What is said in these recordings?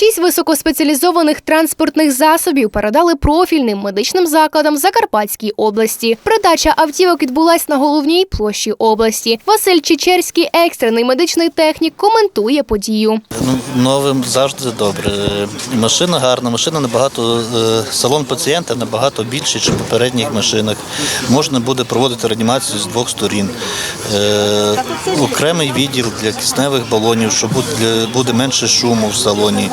Шість високоспеціалізованих транспортних засобів передали профільним медичним закладам Закарпатській області. Передача автівок відбулась на головній площі області. Василь Чечерський, екстрений медичний технік, коментує подію. Ну, новим завжди добре. Машина гарна, машина набагато, е, салон пацієнта набагато більший, ніж в попередніх машинах. Можна буде проводити реанімацію з двох сторін. Е, окремий відділ для кисневих балонів, що буде менше шуму в салоні.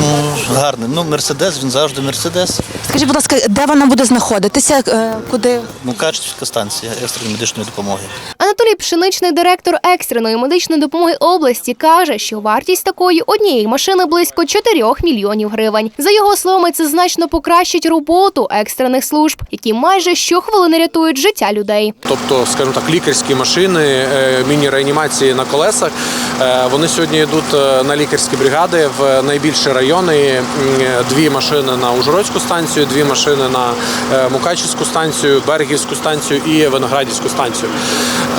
Ну, гарний. Ну, Мерседес, він завжди Мерседес. Скажіть, будь ласка, де вона буде знаходитися? Е, Куди? Мукачівська станція екстреної медичної допомоги. Анатолій Пшеничний, директор екстреної медичної допомоги області, каже, що вартість такої однієї машини близько 4 мільйонів гривень. За його словами, це значно покращить роботу екстрених служб, які майже щохвилини рятують життя людей. Тобто, скажімо так, лікарські машини, е, міні-реанімації на колесах. е, Вони сьогодні йдуть е, на лікарські бригади в найбільші райони. Дві машини на Ужгородську станцію, дві машини на Мукачівську станцію, Берегівську станцію і Виноградівську станцію.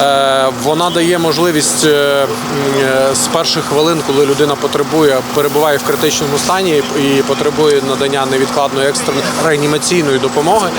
Е, Вона дає можливість е, е, з перших хвилин, коли людина потребує, перебуває в критичному стані і потребує надання невідкладної екстреної реанімаційної допомоги.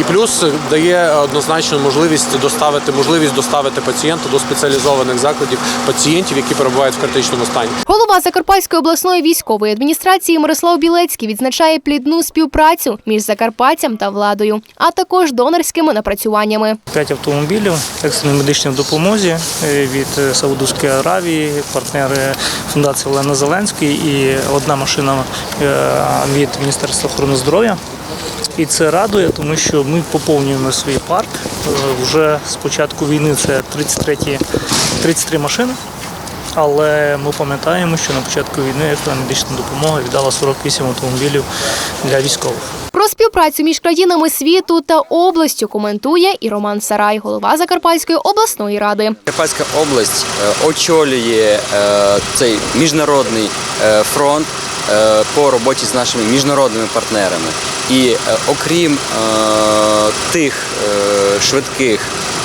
І плюс дає однозначно можливість доставити можливість доставити пацієнта до спеціалізованих закладів пацієнтів, які перебувають в критичному стані. Голова Закарпатської обласної військової адміністрації Мирослав Білецький відзначає плідну співпрацю між Закарпаттям та владою, а також донорськими напрацюваннями. П'ять автомобілів екстреної медичної допомозі е, від е, Саудовської Аравії, партнери фундації Олени Зеленської і одна машина е, від Міністерства охорони здоров'я. І це радує, тому що ми поповнюємо свій парк. Вже з початку війни це 33, 33 машини. Але ми пам'ятаємо, що на початку війни медична допомога віддала 48 автомобілів для військових. Про співпрацю між країнами світу та областю коментує і Роман Сарай, голова Закарпатської обласної ради. Карпатська область е, очолює е, цей міжнародний е, фронт по роботі з нашими міжнародними партнерами. І е, окрім е, тих е, швидких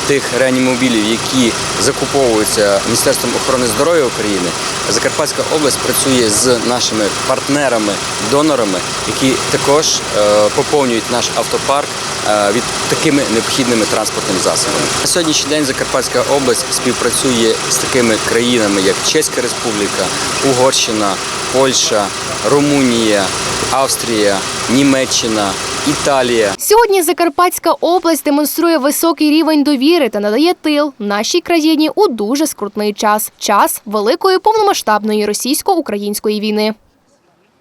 тих реанімобілів, які закуповуються Міністерством охорони здоров'я України, Закарпатська область працює з нашими партнерами-донорами, які також поповнюють наш автопарк від такими необхідними транспортними засобами. На сьогоднішній день Закарпатська область співпрацює з такими країнами, як Чеська Республіка, Угорщина, Польща, Румунія, Австрія, Німеччина, Італія. Сьогодні Закарпатська область демонструє високий рівень довіри та надає тил нашій країні у дуже скрутний час час великої повномасштабної російсько-української війни.